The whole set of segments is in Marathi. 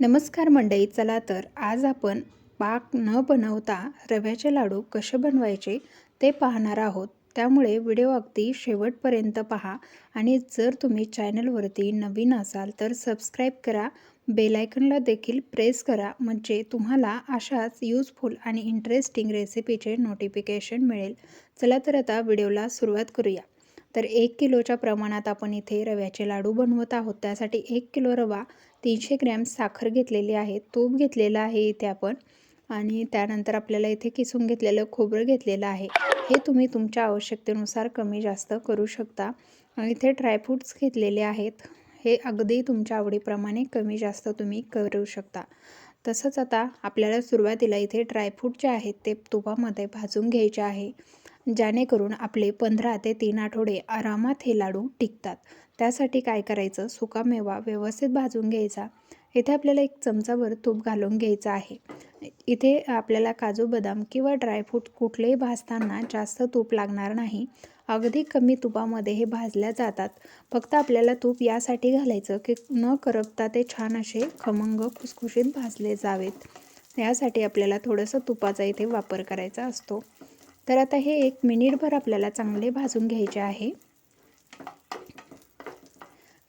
नमस्कार मंडळी चला तर आज आपण पाक न बनवता रव्याचे लाडू कसे बनवायचे ते पाहणार आहोत. त्यामुळे व्हिडिओ अगदी शेवटपर्यंत पहा आणि जर तुम्ही चॅनलवरती नवीन असाल तर सबस्क्राईब करा बेलायकनला देखील प्रेस करा म्हणजे तुम्हाला अशाच यूजफुल आणि इंटरेस्टिंग रेसिपीचे नोटिफिकेशन मिळेल. चला तर आता व्हिडिओला सुरुवात करूया. तर एक किलोच्या प्रमाणात आपण इथे रव्याचे लाडू बनवत आहोत. त्यासाठी एक किलो रवा तीनशे ग्रॅम साखर घेतलेली आहे. तूप घेतलेलं आहे इथे आपण. आणि त्यानंतर आपल्याला इथे किसून घेतलेलं खोबरं घेतलेलं आहे. हे तुम्ही तुमच्या आवश्यकतेनुसार कमी जास्त करू शकता. आणि इथे ड्रायफ्रूट्स घेतलेले आहेत. हे अगदी तुमच्या आवडीप्रमाणे कमी जास्त तुम्ही करू शकता. तसंच आता आपल्याला सुरुवातीला इथे ड्रायफ्रूट जे आहेत ते तुपामध्ये भाजून घ्यायचे आहे. जेणेकरून आपले पंधरा ते तीन आठवडे आरामात हे लाडू टिकतात. त्यासाठी काय करायचं? सुका मेवा व्यवस्थित भाजून घ्यायचा. इथे आपल्याला एक चमचाभर तूप घालून घ्यायचं आहे. इथे आपल्याला काजू बदाम किंवा ड्रायफ्रूट कुठलेही भाजताना जास्त तूप लागणार नाही. अगदी कमी तुपामध्ये हे भाजल्या जातात. फक्त आपल्याला तूप यासाठी घालायचं की न करपता ते छान असे खमंग खुसखुशीत भाजले जावेत. यासाठी आपल्याला थोडंसं तुपाचा इथे वापर करायचा असतो. तर आता हे एक मिनिटभर आपल्याला चांगले भाजून घ्यायचे आहे.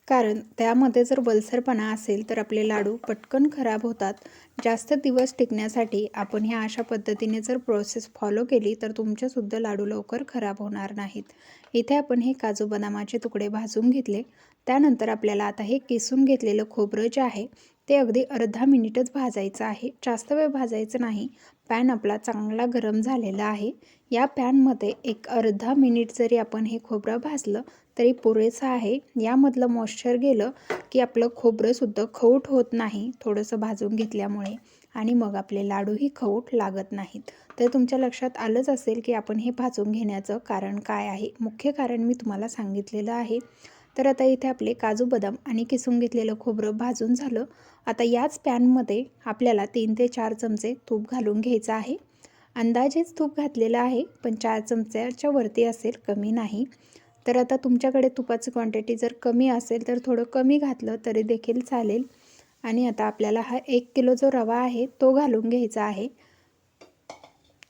कारण त्यामध्ये जर वलसरपणा असेल तर आपले लाडू पटकन खराब होतात. जास्त दिवस टिकण्यासाठी आपण ह्या अशा पद्धतीने जर प्रोसेस फॉलो केली तर तुमच्यासुद्धा लाडू लवकर खराब होणार नाहीत. इथे आपण हे काजू बदामाचे तुकडे भाजून घेतले. त्यानंतर आपल्याला आता हे किसून घेतलेलं खोबरं जे आहे ते अगदी अर्धा मिनिटच भाजायचं आहे. जास्त वेळ भाजायचं नाही. पॅन आपला चांगला गरम झालेला आहे. या पॅनमध्ये एक अर्धा मिनिट जरी आपण हे खोबरं भाजलं तरी पुरेसं आहे. यामधलं मॉइश्चर गेलं की आपलं खोबरंसुद्धा खऊट होत नाही थोडंसं भाजून घेतल्यामुळे. आणि मग आपले लाडूही खऊट लागत नाहीत. तर तुमच्या लक्षात आलंच असेल की आपण हे भाजून घेण्याचं कारण काय आहे. मुख्य कारण मी तुम्हाला सांगितलेलं आहे. तर आता इथे आपले काजू बदाम आणि किसून घेतलेलं खोबरं भाजून झालं. आता याच पॅनमध्ये आपल्याला तीन ते चार चमचे तूप घालून घ्यायचं आहे. अंदाजेच तूप घातलेलं आहे पण चार चमच्याच्या वरती असेल कमी नाही. तर आता तुमच्याकडे तुपाची क्वांटिटी जर कमी असेल तर थोडं कमी घातलं तरी देखील चालेल. आणि आता आपल्याला हा एक किलो जो रवा आहे तो घालून घ्यायचा आहे.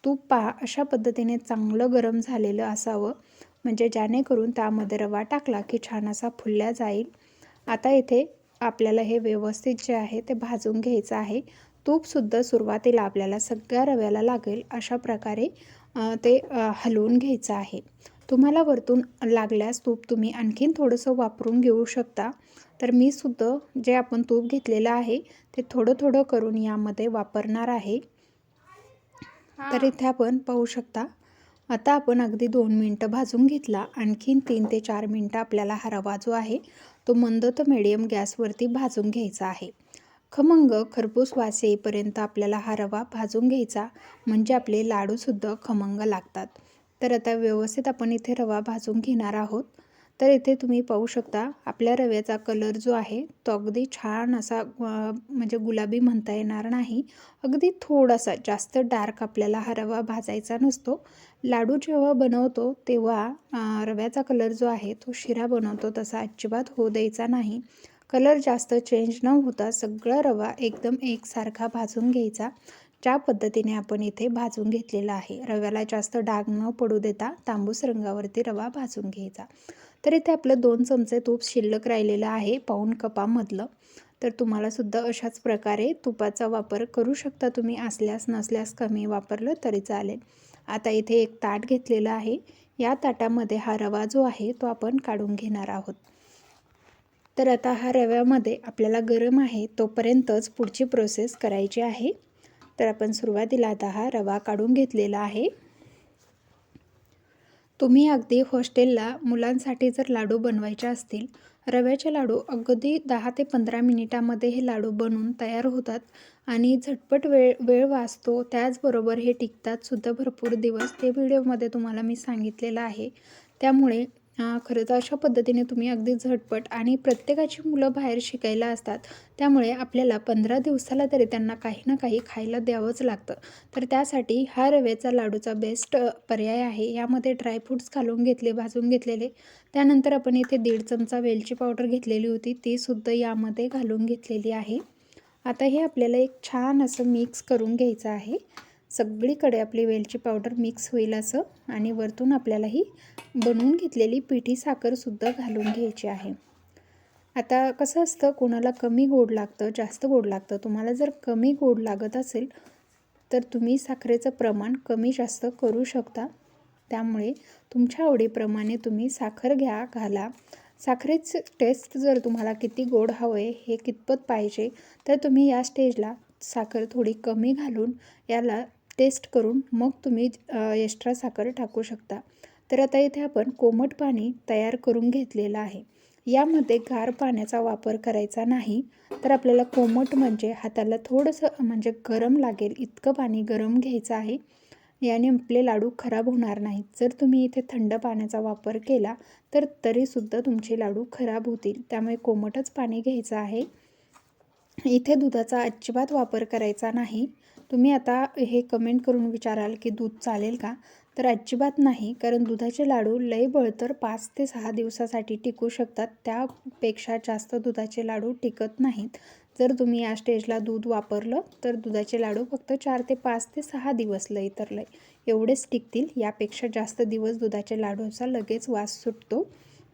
तूप पहा अशा पद्धतीने चांगलं गरम झालेलं असावं. म्हणजे जेणेकरून त्यामध्ये रवा टाकला की छान असा फुलल्या जाईल. आता इथे आपल्याला हे व्यवस्थित जे आहे ते भाजून घ्यायचं आहे. तूपसुद्धा सुरुवातीला आपल्याला सगळ्या रव्याला लागेल अशा प्रकारे ते हलवून घ्यायचं आहे. तुम्हाला वरतून लागल्यास तूप तुम्ही आणखीन थोडंसं वापरून घेऊ शकता. तर मी सुद्धा जे आपण तूप घेतलेलं आहे ते थोडं थोडं करून यामध्ये वापरणार आहे. तर इथे आपण पाहू शकता आता आपण अगदी दोन मिनटं भाजून घेतला. आणखीन तीन ते चार मिनटं आपल्याला हा रवा जो आहे. तो मंद तर मिडियम गॅसवरती भाजून घ्यायचा आहे. खमंग खरपूस वास येईपर्यंत आपल्याला हा रवा भाजून घ्यायचा. म्हणजे आपले लाडूसुद्धा खमंग लागतात. तर आता व्यवस्थित आपण इथे रवा भाजून घेणार आहोत. तर इथे तुम्ही पाहू शकता आपल्या रव्याचा कलर जो आहे तो अगदी छान असा म्हणजे गुलाबी म्हणता येणार नाही. अगदी थोडासा जास्त डार्क आपल्याला हा रवा भाजायचा नसतो. लाडू जेव्हा बनवतो तेव्हा रव्याचा कलर जो आहे तो शिरा बनवतो. तसा अजिबात होऊ द्यायचा नाही. कलर जास्त चेंज न होता सगळा रवा एकदम एकसारखा भाजून घ्यायचा. ज्या पद्धतीने आपण इथे भाजून घेतलेला आहे. रव्याला जास्त डाग न पडू देता तांबूस रंगावरती रवा भाजून घ्यायचा. तर इथे आपलं दोन चमचे तूप शिल्लक राहिलेलं आहे पाऊन कपामधलं. तर तुम्हालासुद्धा अशाच प्रकारे तुपाचा वापर करू शकता तुम्ही. असल्यास नसल्यास कमी वापरलं तरी चालेल. आता इथे एक ताट घेतलेलं आहे. या ताटामध्ये हा रवा जो आहे तो आपण काढून घेणार आहोत. तर आता हा रव्यामध्ये आपल्याला गरम आहे तोपर्यंतच पुढची प्रोसेस करायची आहे. तर आपण सुरुवातीला आता हा रवा काढून घेतलेला आहे. तुम्ही अगदी हॉस्टेलला मुलांसाठी जर लाडू बनवायचे असतील रव्याचे लाडू अगदी दहा ते पंधरा मिनिटामध्ये हे लाडू बनून तयार होतात आणि झटपट वेळ वेळ वाचतो. त्याचबरोबर हे टिकतात सुद्धा भरपूर दिवस. ते व्हिडिओमध्ये तुम्हाला मी सांगितलेलं आहे. त्यामुळे खरं तर अशा पद्धतीने तुम्ही अगदी झटपट आणि प्रत्येकाची मुलं बाहेर शिकायला असतात. त्यामुळे आपल्याला पंधरा दिवसाला तरी त्यांना काही ना काही खायला द्यावंच लागतं. तर त्यासाठी हा रव्याचा लाडूचा बेस्ट पर्याय आहे. यामध्ये ड्रायफ्रूट्स घालून घेतले भाजून घेतलेले. त्यानंतर आपण इथे दीड चमचा वेलची पावडर घेतलेली होती. तीसुद्धा यामध्ये घालून घेतलेली आहे. आता हे आपल्याला एक छान असं मिक्स करून घ्यायचं आहे. सगळीकडे आपली वेलची पावडर मिक्स होईल असं आणि वरतून आपल्याला ही बनवून घेतलेली पिठी साखरसुद्धा घालून घ्यायची आहे. आता कसं असतं कोणाला कमी गोड लागतं जास्त गोड लागतं तुम्हाला जर कमी गोड लागत असेल तर तुम्ही साखरेचं प्रमाण कमी जास्त करू शकता. त्यामुळे तुमच्या आवडीप्रमाणे तुम्ही साखर घ्या घाला. साखरेचं टेस्ट जर तुम्हाला किती गोड हवं आहे हे कितपत पाहिजे तर तुम्ही या स्टेजला साखर थोडी कमी घालून याला टेस्ट करून मग तुम्ही एक्स्ट्रा साखर टाकू शकता. तर आता इथे आपण कोमट पाणी तयार करून घेतलेलं आहे. यामध्ये गार पाण्याचा वापर करायचा नाही. तर आपल्याला कोमट म्हणजे हाताला थोडंसं म्हणजे गरम लागेल इतकं पाणी गरम घ्यायचं आहे. याने आपले लाडू खराब होणार नाहीत. जर तुम्ही इथे थंड पाण्याचा वापर केला तर तरीसुद्धा तुमचे लाडू खराब होतील. त्यामुळे कोमटच पाणी घ्यायचं आहे. इथे दुधाचा अजिबात वापर करायचा नाही. तुम्ही आता हे कमेंट करून विचाराल की दूध चालेल का? तर अजिबात नाही कारण दुधाचे लाडू लय बळतर पाच ते सहा दिवसासाठी टिकू शकतात. त्यापेक्षा जास्त दुधाचे लाडू टिकत नाहीत. जर तुम्ही या स्टेजला दूध वापरलं तर दुधाचे लाडू फक्त चार ते पाच ते सहा दिवस लय तर लय एवढेच टिकतील यापेक्षा जास्त दिवस दुधाच्या लाडूचा लगेच वास सुटतो.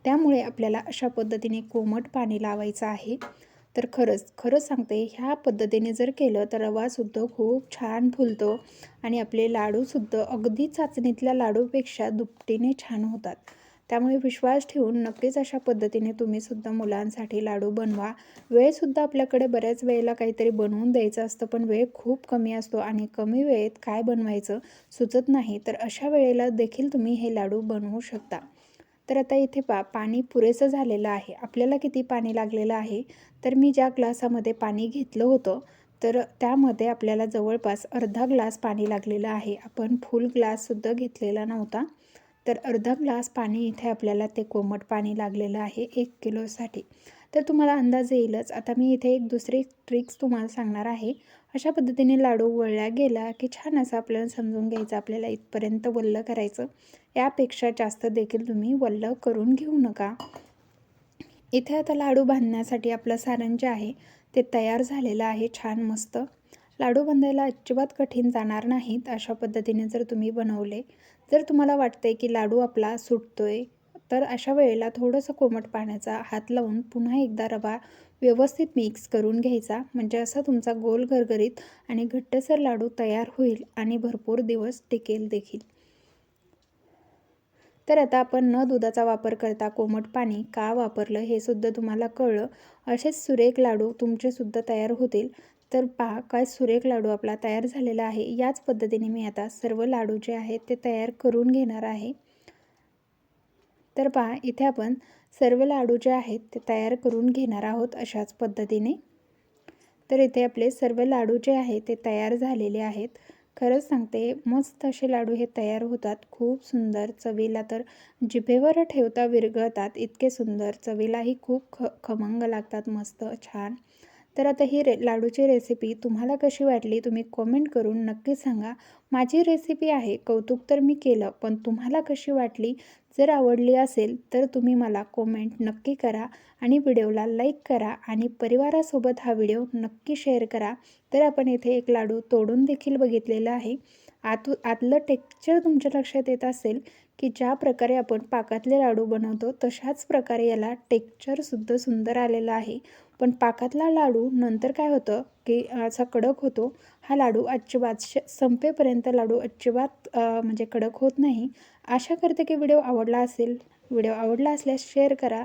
त्यामुळे आपल्याला अशा पद्धतीने कोमट पाणी लावायचं आहे. तर खरंच खरंच सांगते ह्या पद्धतीने जर केलं तर रवासुद्धा खूप छान फुलतो आणि आपले लाडूसुद्धा अगदी चाचणीतल्या लाडूपेक्षा दुपटीने छान होतात. त्यामुळे विश्वास ठेवून नक्कीच अशा पद्धतीने तुम्हीसुद्धा मुलांसाठी लाडू बनवा. वेळसुद्धा आपल्याकडे बऱ्याच वेळेला काहीतरी बनवून द्यायचं असतं पण वेळ खूप कमी असतो आणि कमी वेळेत काय बनवायचं सुचत नाही तर अशा वेळेला देखील तुम्ही हे लाडू बनवू शकता. तर आता इथे पा पाणी पुरेसं झालेलं आहे. आपल्याला किती पाणी लागलेलं आहे? तर मी ज्या ग्लासामध्ये पाणी घेतलं होतं तर त्यामध्ये आपल्याला जवळपास अर्धा ग्लास पाणी लागलेलं आहे. आपण फुल ग्लाससुद्धा घेतलेला नव्हता. तर अर्धा ग्लास पाणी इथे आपल्याला ते कोमट पाणी लागलेलं आहे एक किलोसाठी. तर तुम्हाला अंदाज येईलच. आता मी इथे एक दुसरी ट्रिक्स तुम्हाला सांगणार आहे. अशा पद्धतीने लाडू वळल्या गेला की छान असं आपल्याला समजून घ्यायचं आपल्याला इथपर्यंत वल्ल करायचं. यापेक्षा जास्त देखील तुम्ही वल्ल करून घेऊ नका. इथे आता लाडू बांधण्यासाठी आपलं सारण जे आहे. ते तयार झालेलं आहे छान मस्त. लाडू बांधायला अजिबात कठीण जाणार नाहीत अशा पद्धतीने जर तुम्ही बनवले जर तुम्हाला वाटते की लाडू आपला सुटतोय तर अशा वेळेला थोडंसं कोमट पाण्याचा हात लावून पुन्हा एकदा रवा व्यवस्थित मिक्स करून घ्यायचा. म्हणजे असा तुमचा गोल गरगरीत आणि घट्टसर लाडू तयार होईल आणि भरपूर दिवस टिकेल देखील. तर आता आपण न दुधाचा वापर करता कोमट पाणी का वापरलं हे सुद्धा तुम्हाला कळलं. असेच सुरेख लाडू तुमचे सुद्धा तयार होतील. तर पहा काय सुरेख लाडू आपला तयार झालेला आहे. याच पद्धतीने मी आता सर्व लाडू जे आहेत ते तयार करून घेणार आहे. तर पहा इथे आपण सर्व लाडू जे आहेत ते तयार करून घेणार आहोत अशाच पद्धतीने. तर इथे आपले सर्व लाडू जे आहेत ते तयार झालेले आहेत. खरंच सांगते मस्त असे लाडू हे तयार होतात. खूप सुंदर चवीला तर जिभेवर ठेवता विरघळतात. इतके सुंदर चवीलाही खूप ख खमंग लागतात. मस्त छान. तर आता ही रे लाडूची रेसिपी तुम्हाला कशी वाटली तुम्ही कॉमेंट करून नक्की सांगा. माझी रेसिपी आहे कौतुक तर मी केलं पण तुम्हाला कशी वाटली? जर आवडली असेल तर तुम्ही मला कॉमेंट नक्की करा आणि व्हिडिओला लाईक करा आणि परिवारासोबत हा व्हिडिओ नक्की शेअर करा. तर आपण इथे एक लाडू तोडून देखील बघितलेला आहे. आतू आतलं टेक्स्चर तुमच्या लक्षात येत असेल की ज्या प्रकारे आपण पाकातले लाडू बनवतो तशाच प्रकारे याला टेक्स्चरसुद्धा सुंदर आलेलं आहे. पण पाकातला लाडू नंतर काय होतं की असा कडक होतो. हा लाडू अजिबात श संपेपर्यंत लाडू अजिबात म्हणजे कडक होत नाही. आशा करते की व्हिडिओ आवडला असेल. व्हिडिओ आवडला असल्यास शेअर करा.